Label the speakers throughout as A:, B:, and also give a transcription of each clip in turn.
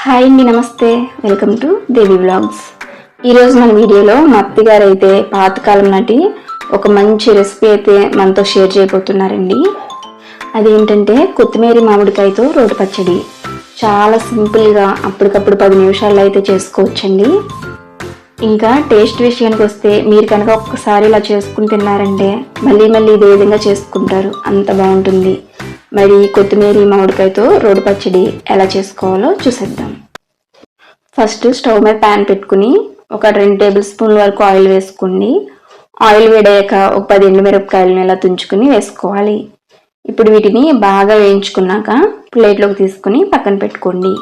A: Hi అండి నమస్తే. Welcome to Devi blogs ఈరోజు మన వీడియోలో మా అత్తగారు అయితే పాతకాలం నాటి ఒక మంచి రెసిపీ అయితే మనతో షేర్ చేయబోతున్నారండి. అదేంటంటే కొత్తిమీర మామిడికాయతో రోటి పచ్చడి. చాలా సింపుల్గా అప్పటికప్పుడు పది నిమిషాల్లో అయితే చేసుకోవచ్చండి. ఇంకా టేస్ట్ విషయానికి వస్తే మీరు కనుక ఒక్కసారి ఇలా చేసుకుని తిన్నారంటే మళ్ళీ మళ్ళీ ఇదే విధంగా చేసుకుంటారు. అంత బాగుంటుంది. మరి కొత్తిమీర మామిడికాయతో రోడ్డు పచ్చడి ఎలా చేసుకోవాలో చూసేద్దాం. ఫస్ట్ స్టవ్ మీద ప్యాన్ పెట్టుకుని ఒక రెండు టేబుల్ స్పూన్ల వరకు ఆయిల్ వేసుకోండి ఆయిల్ వేడయ్యాక ఒక పది ఎండుమిరపకాయలను ఇలా తుంచుకుని వేసుకోవాలి. ఇప్పుడు వీటిని బాగా వేయించుకున్నాక ప్లేట్లోకి తీసుకుని పక్కన పెట్టుకోండి.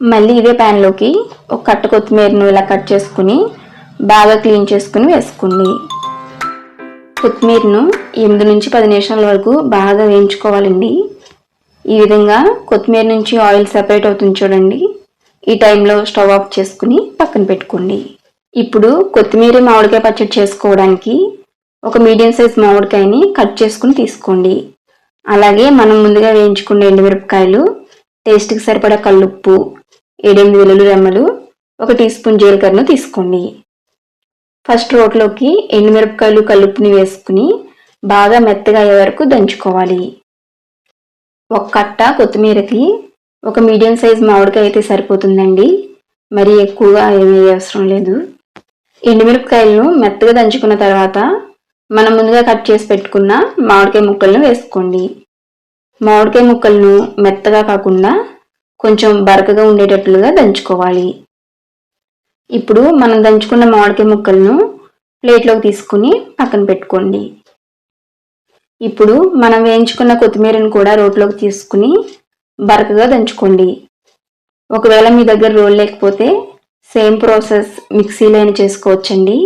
A: మళ్ళీ ఇదే ప్యాన్లోకి ఒక కట్ట కొత్తిమీరను ఇలా కట్ చేసుకుని బాగా క్లీన్ చేసుకుని వేసుకోండి. కొత్తిమీరను ఎనిమిది నుంచి పది నిమిషాల వరకు బాగా వేయించుకోవాలండి. ఈ విధంగా కొత్తిమీర నుంచి ఆయిల్ సెపరేట్ అవుతుంది చూడండి. ఈ టైంలో స్టవ్ ఆఫ్ చేసుకుని పక్కన పెట్టుకోండి. ఇప్పుడు కొత్తిమీర మామిడికాయ పచ్చడి చేసుకోవడానికి ఒక మీడియం సైజ్ మామిడికాయని కట్ చేసుకుని తీసుకోండి. అలాగే మనం ముందుగా వేయించుకునే ఎండుమిరపకాయలు టేస్ట్కి సరిపడా కల్లుప్పు ఏడెనిమిది వెల్లుల్లి రెమ్మలు ఒక టీ స్పూన్ జీలకర్రను తీసుకోండి. ఫస్ట్ రోట్లోకి ఎండుమిరపకాయలు కలుపుని వేసుకుని బాగా మెత్తగా అయ్యే వరకు దంచుకోవాలి. ఒక కట్ట కొత్తిమీరకి ఒక మీడియం సైజ్ మామిడికాయ అయితే సరిపోతుందండి. మరీ ఎక్కువగా ఏమీ అవసరం లేదు. ఎండుమిరపకాయలను మెత్తగా దంచుకున్న తర్వాత మనం ముందుగా కట్ చేసి పెట్టుకున్న మామిడికాయ ముక్కలను వేసుకోండి. మామిడికాయ ముక్కలను మెత్తగా కాకుండా కొంచెం బరకగా ఉండేటట్లుగా దంచుకోవాలి. ఇప్పుడు మనం దంచుకున్న మామిడికాయ ముక్కలను ప్లేట్లోకి తీసుకుని పక్కన పెట్టుకోండి. ఇప్పుడు మనం వేయించుకున్న కొత్తిమీరను కూడా రోట్లోకి తీసుకుని బరకగా దంచుకోండి. ఒకవేళ మీ దగ్గర రోల్ లేకపోతే సేమ్ ప్రాసెస్ మిక్సీలో అయినా చేసుకోవచ్చండి.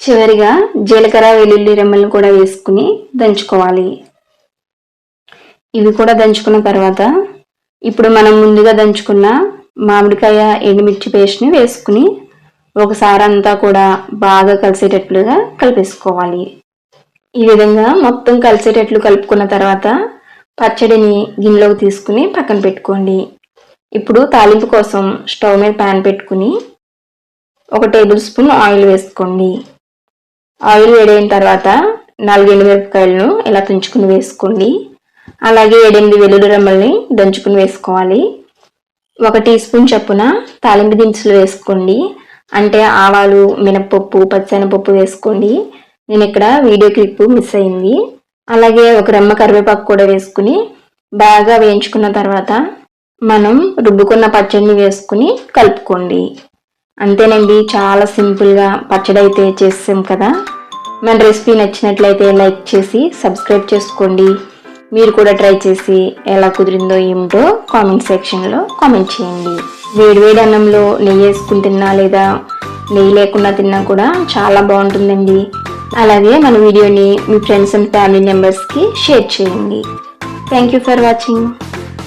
A: చివరిగా జీలకర్ర వెల్లుల్లి రెమ్మలను కూడా వేసుకుని దంచుకోవాలి. ఇవి కూడా దంచుకున్న తర్వాత ఇప్పుడు మనం ముందుగా దంచుకున్న మామిడికాయ ఎండుమిర్చి పేస్ట్ని వేసుకుని ఒకసారి అంతా కూడా బాగా కలిసేటట్లుగా కలిపేసుకోవాలి. ఈ విధంగా మొత్తం కలిసేటట్లు కలుపుకున్న తర్వాత పచ్చడిని గిన్నెలోకి తీసుకుని పక్కన పెట్టుకోండి. ఇప్పుడు తాలింపు కోసం స్టవ్ మీద ప్యాన్ పెట్టుకుని ఒక టేబుల్ స్పూన్ ఆయిల్ వేసుకోండి. ఆయిల్ వేడైన తర్వాత నాలుగు ఎండుమిరపకాయలను ఇలా తుంచుకుని వేసుకోండి. అలాగే ఏడెనిమిది వెల్లుల్లి రమ్మల్ని దంచుకుని వేసుకోవాలి. ఒక టీ స్పూన్ చొప్పున తాలింపు దినుసులు వేసుకోండి. అంటే ఆవాలు మినపప్పు పచ్చనపప్పు వేసుకోండి. నేను ఇక్కడ వీడియో క్లిప్ మిస్ అయింది. అలాగే ఒక రెమ్మ కరివేపాకు కూడా వేసుకుని బాగా వేయించుకున్న తర్వాత మనం రుబ్బుకున్న పచ్చడిని వేసుకుని కలుపుకోండి. అంతేనండి చాలా సింపుల్గా పచ్చడి అయితే చేసాం కదా. మన రెసిపీ నచ్చినట్లయితే లైక్ చేసి సబ్స్క్రైబ్ చేసుకోండి. మీరు కూడా ట్రై చేసి ఎలా కుదిరిందో ఏమిటో కామెంట్ సెక్షన్లో కామెంట్ చేయండి. వేడివేడి అన్నంలో నెయ్యి వేసుకుని తిన్నా లేదా నెయ్యి లేకుండా తిన్నా కూడా చాలా బాగుంటుందండి. అలాగే మన వీడియోని మీ ఫ్రెండ్స్ అండ్ ఫ్యామిలీ మెంబర్స్కి షేర్ చేయండి. Thank you for watching